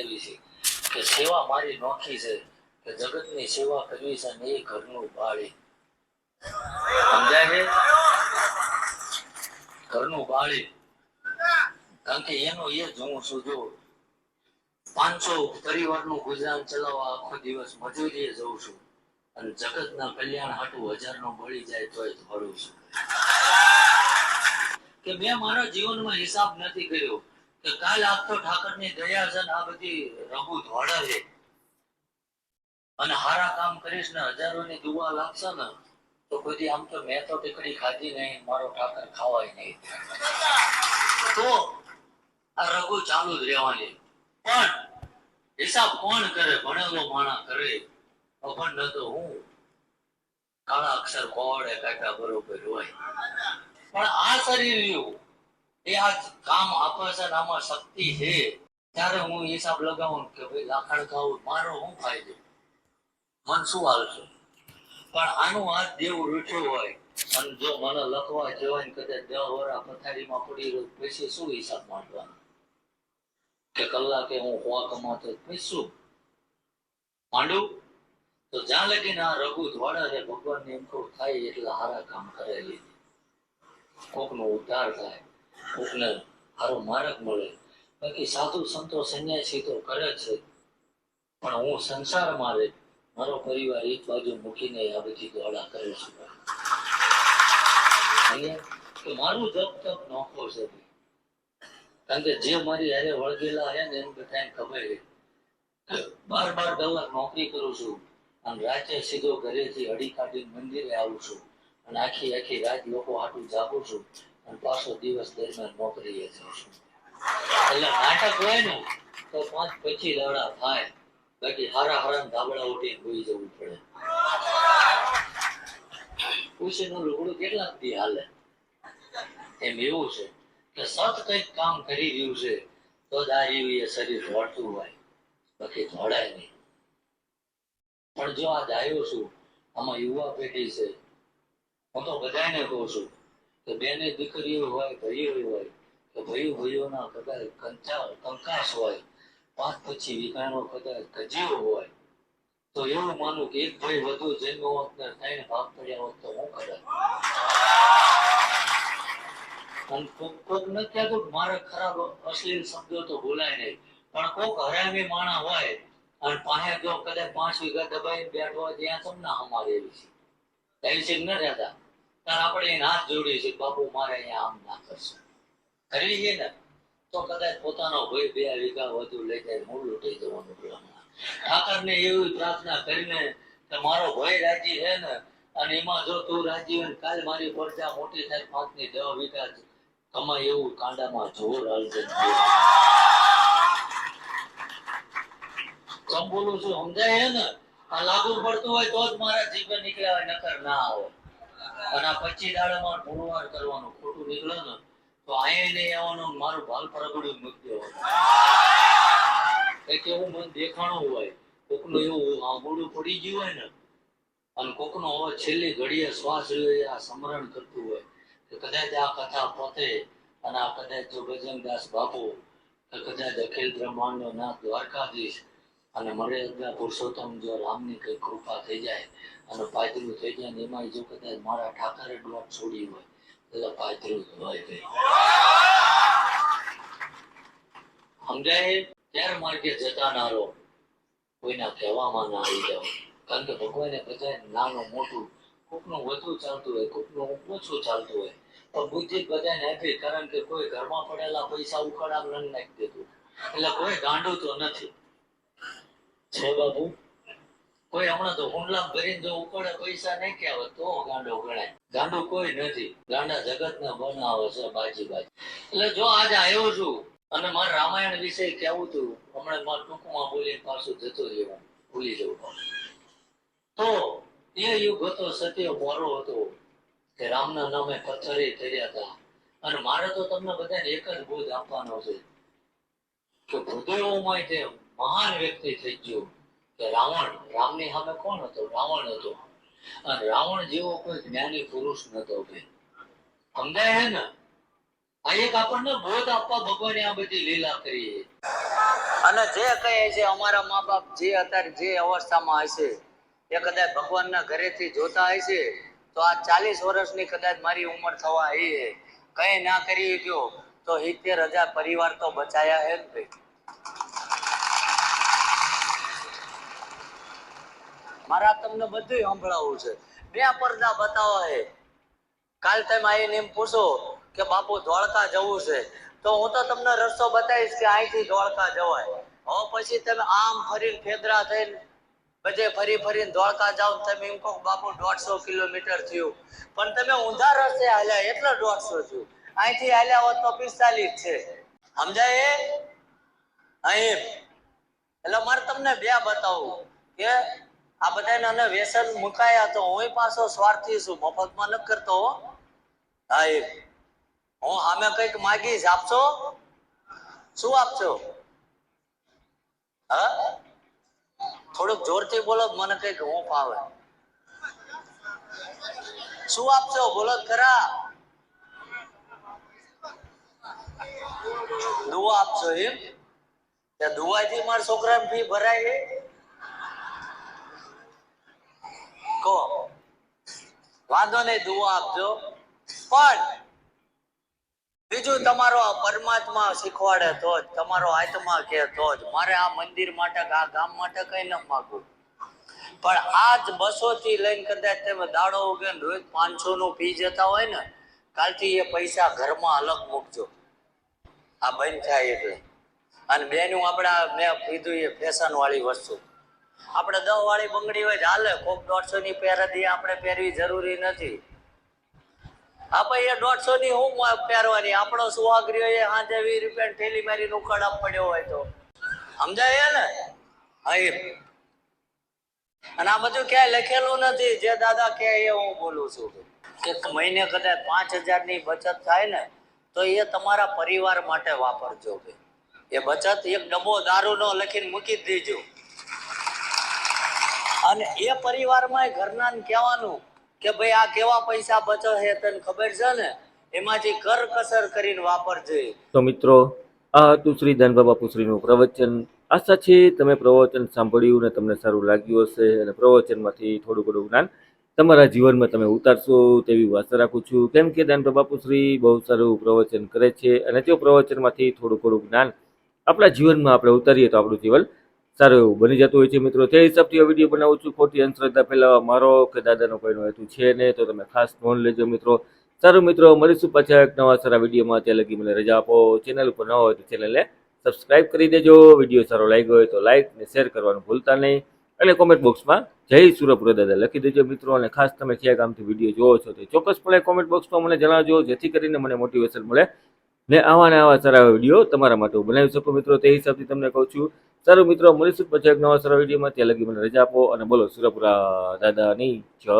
એવી છે કે સેવા મારી નોખી છે કે જગતની સેવા કરવી છે ને એ ઘરનું બાળી. સમજાય છે? ઘરનું બાળી. કારણ કે એનો એ જ હું છું જો. પાંચસો પરિવારનું ગુજરાન ચલાવવા આખો દિવસ મજૂરીએ જઉં છું. અને જગતના કલ્યાણ હાટું હજારનો મળી જાય તોય ભરું છું. કે મેં મારા જીવનમાં હિસાબ નથી કર્યો. કે કાલ આખો ઠાકરની દયા આ બધી રઘુ ધોળે છે. અને હારા કામ કરીશ ને હજારોની દુવા લાગશે ને, તો કોઈ આમ તો મેં તો ટીકડી ખાધી નહીં, મારો ઠાકર ખાવાય નહીં. તો આ રઘુ ચાલુ જ રહેવાની. પણ હિસાબ કોણ કરે? ભણેલો માણા કરે. અભણ ન તો હું. કાળા અક્ષર કોડે કાઢ્યા બરોબર હોય. પણ આ શરીર રહ્યું એ આ કામ આપે છે આમાં શક્તિ છે. ત્યારે હું હિસાબ લગાવું કે ભાઈ લાખણ ખાવું, મારો શું ફાયદો? મન શું હાલશે? પણ આનું હાથ દેવ રૂઠ્યો હોય. અને જો મને લખવા જવાય કદાચ દસ વરા પથારીમાં પડી રહ્યું પૈસે શું હિસાબ માંડવાનો કે કલાકે હું હોવા કમાતો પૈસું માંડું? તો જ્યાં લગીને આ રઘુ ધોળા છે ભગવાનને એમ કહું થાય એટલે હારા કામ કરેલી કોકનો ઉદ્ધાર થાય. કોકને સારો માર્ગ મળે. બાકી સાધુ સંતો સંન્યાસી તો કરે છે. પણ હું સંસારમાં રહે મારો પરિવાર એક બાજુ મૂકીને આ બધી દોડા કરે છું. કે મારું જપ તપ નોખો છે. કારણ કે જે મારી હારે વળગેલા છે ને એમ બધાને ખબર છે. બાર બાર કલાક નોકરી કરું છું અને રાતે સીધો ઘરેથી અડી કાઢીને મંદિરે આવું છું. અને આખી આખી રાત લોકો આટલું જાગું છું. અને પાછો દિવસ દરમિયાન નોકરીએ છું. એટલે નાટક હોય ને, તો પાંચ પચીસ દાડા થાય. બાકી હારા હારા ધાબળા ઉઠી હોઈ જવું પડે. ઉછીનું લુગડું કેટલા દી હાલે? એમ એવું છે કે સત કંઈક કામ કરી રહ્યું છે, તો રહ્યું એ શરીર દોડતું હોય. બાકી દોડાય નહીં. પણ જો આ ડાયો છું, આમાં યુવા પેઢી છે. હું તો બધાને કહું છું કે બેને દીકરીઓ હોય, ભાઈઓ હોય કે ભાઈઓ ભાઈઓના કદાચ કંચા કંકાસ હોય, પાંચ પછી વિકાનો કદાચ ગજીઓ હોય, તો એવું માનું કે એક ભાઈ વધુ જન્મ હોત ને ત્રણ ભાગ પડ્યા હોત તો હું અને કોક કોક નથી કહેતો ખરાબ અશ્લીલ શબ્દો તો બોલાય નહીં. પણ કોક હરામી માણા હોય, અને પાસે કદાચ પાંચ વીઘા દબાઈને બેઠો ત્યાં તમને એવી છે. એવી છે ન રહેતા. ત્યારે આપણે એને હાથ જોડીએ છીએ બાપુ મારે અહીંયા આમ ના કરશો. કરી છે ને, તો કદાચ પોતાનો ભય બે વીઘા વધુ લઈ જાય મૂળ લૂટી જવાનું પ્લાનમાં ઠાકરને એવી પ્રાર્થના કરીને કે મારો ભય રાજી છે ને, અને એમાં જો તું રાજી હોય કાલ મારી પ્રજા મોટી થાય પાંચની દવા વીઘા કમાય એવું કાંડામાં જોર હાલશે કમ બોલું છું સમજાય ને? આ લાગુ પડતું હોય તો જ મારા જીવન નીકળ્યા હોય નકર ના આવે. અને આ પચીસ દાડામાં પુરવાર કરવાનું, ખોટું નીકળે ને, તો અહીંયા નહીં આવવાનું મારું ભાલ પરગડું મૂકી દેવાનું. એવું મન દેખાણું હોય, કોકનું એવું આંગોડું પડી ગયું હોય ને, અને કોકનો હવે છેલ્લી ઘડીએ શ્વાસ આ સ્મરણ કરતું હોય, કે કદાચ આ કથા પોતે અને આ કદાચ જો ગજનદાસ બાપુ કદાચ અખિલ બ્રહ્માંડનો નાથ દ્વારકાધીશ અને મર્યાદા પુરુષોત્તમ જો રામની કઈ કૃપા થઈ જાય અને પાયતરું થઈ જાય ને એમાં જો કદાચ મારા ઠાકરે ડોટ છોડી હોય એટલે પાયતરું હોય કઈ. સમજાય? ત્યારે માર્ગે જતા ના રહો? કોઈના કહેવામાં ના આવી જાઓ. કારણ કે ભગવાને બધા નાનું મોટું, કોકનું વધુ ચાલતું હોય, કોકનું ઓછું ચાલતું હોય. પણ બુદ્ધિ બધાને આપી, કારણ કે કોઈ ઘરમાં પડેલા પૈસા ઉખાડા નથી નાખી દેતું. એટલે કોઈ ગાંડું તો નથી. છે બાબુ? કોઈ હમણાં તો હુંડલામ ભરીને જો ઉપાડે પૈસા નહીં કે આવે તો ગાંડો ગણાય. ગાંડો કોઈ નથી. ગાંડા જગત ને બનાવે છે બાજી બાજી. એટલે જો આજે આવ્યો છું, અને મારે રામાયણ વિશે કેવું હતું હમણાં મારે ટૂંકમાં બોલી પાછું જતો રહેવું ભૂલી જવું તો, એ યુગ હતો, સત્ય મોરો હતો, કે રામના નામે પથ્થરે કર્યા હતા. અને મારે તો તમને બધાને એક જ બોધ આપવાનો છે, કે હૃદયોમાં તે મહાન વ્યક્તિ થઈ ગયો કે રાવણ. રામની સામે કોણ હતો? રાવણ હતો. અને રાવણ જેવો કોઈ જ્ઞાની પુરુષ નતો ભાઈ સમજાય હે ને? આ આપણને બોધ આપવા ભગવાને આ બધી લીલા કરી અને જે કહે છે, અમારા મા બાપ જે અત્યારે જે અવસ્થામાં હશે એ કદાચ ભગવાનના ઘરેથી જોતા હશે તો આ ચાલીસ વર્ષની કદાચ મારી ઉંમર થવા છે. કઈ ના કરી ગયો તો સિત્તેર હજાર પરિવાર તો બચાયા હે ભાઈ મારા તમને બધું સંભળાવવું છે. બે પડદા બતાવો કાલ તમે આવીને એમ પૂછો કે બાપુ ધોળકા જવું છે. તો હું તો તમને રસ્તો બતાવીશ કે અહીંથી ધોળકા જવાય. હવે પછી તમે આમ ફરીને ફેદરા થઈને બધે ફરી ફરીને ધોળકા જાઓ તમે એમ કહો બાપુ દોઢસો કિલોમીટર થયું. પણ તમે ઊંધા રસ્તે હાલ્યા, એટલે દોઢસો થયું. અહીંથી હાલ્યા હોત તો પિસ્તાલીસ છે. સમજાય અહીં. એટલે મારે તમને બે બતાવું કે આ બધાને વ્યસન મુકાયા તો હું પાછો સ્વાર્થી છું. મફતમાં ન કરતો હો. એ. હું સામે કંઈક માગીશ, આપશો? શું આપશો? હા? થોડુંક જોરથી બોલો મને કંઈક હું ફાવે શું આપશો? બોલો ખરા. દુઆ આપશો એમ? દુવાથી મારા છોકરાની ફી ભરાય છે કહો વાંધો નહીં દુઆ આપજો. પણ બીજું તમારો પરમાત્મા શીખવાડે તો જ, તમારો આત્મા કે તો જ. મારે આ મંદિર માટે આ ગામ માટે કઈ ન માગું પણ આજ બસો થી લઈને કદાચ તમે દાડો ઉગે રોજ પાંચસો નું પી જતા હોય ને, કાલથી એ પૈસા ઘરમાં અલગ મૂકજો. આ બંધ થાય એટલે. અને બેનું આપણા મેં કીધું એ ફેશન વાળી વસ્તુ. આપણે દસ વાળી બંગડી હોય ચાલે કોક દોઢસો ની પહેરતી આપણે પહેરવી જરૂરી નથી. આપણે દોઢસો ની હું પહેરવાની? આપણો સુહાગરીઓ એ સાંજે વીસ રૂપિયા ઠેલી મારી ઉકળાપ પડ્યો હોય તો. સમજાય ને? હા અને આ બધું ક્યાંય લખેલું નથી. જે દાદા કે એ હું બોલું છું. એક મહિને કદાચ પાંચ હજારની બચત થાય ને, તો એ તમારા પરિવાર માટે વાપરજો કે એ બચત એક ડબ્બો દારૂનો લખીને મૂકી દેજો. અને એ પરિવારમાં ઘરના કહેવાનું કે ભાઈ આ કેવા પૈસા બચો છે તને ખબર છે ને? એમાંથી કર કસર કરીને વાપરજે. તો મિત્રો, આ હતું શ્રી દાનબાબા પુશ્રીનું પ્રવચન. આશા છે તમે પ્રવચન સાંભળ્યું ને તમને સારું લાગ્યું હશે અને પ્રવચનમાંથી થોડું ઘણું જ્ઞાન તમારા જીવનમાં તમે ઉતારશો તેવી આશા રાખું છું. કેમ કે દાનબાબા પુશ્રી બહુ સારું પ્રવચન કરે છે અને તે પ્રવચનમાંથી થોડું ઘણું જ્ઞાન આપણા જીવનમાં આપણે ઉતારીએ તો આપણું જીવન સારું એવું બની જતું હોય છે મિત્રો. તે હિસાબથી વીડિયો બનાવું છું, ખોટી અંધશ્રદ્ધા ફેલાવવા મારો કે દાદાનો કોઈનો હેતુ છે નહીં, તો તમે ખાસ નોંધ લેજો મિત્રો. સારું મિત્રો, મળીશું પાછા એક નવા સારા વિડીયોમાં. ત્યાં લગી મને રજા આપો. ચેનલ ઉપર ન હોય તો ચેનલને સબસ્ક્રાઇબ કરી દેજો. વીડિયો સારો લાગ્યો હોય તો લાઇક ને શેર કરવાનું ભૂલતા નહીં. અને કોમેન્ટ બોક્સમાં જય સુરપુરા દાદા લખી દેજો મિત્રો. અને ખાસ તમે ક્યાં ગામથી વીડિયો જોવો છો તે ચોક્કસપણે કોમેન્ટ બોક્સમાં મને જણાવજો. જેથી કરીને મને મોટિવેશન મળે. ને આવા ને આવા સારા વીડિયો તમારા માટે હું બનાવી શકું મિત્રો તે હિસાબથી તમને કહું છું. સારું મિત્રો મળીશું પછી એક નવા સારા વિડીયોમાં. ત્યાં લગી મને રજા આપો અને બોલો, સુરપુરા દાદાની જય.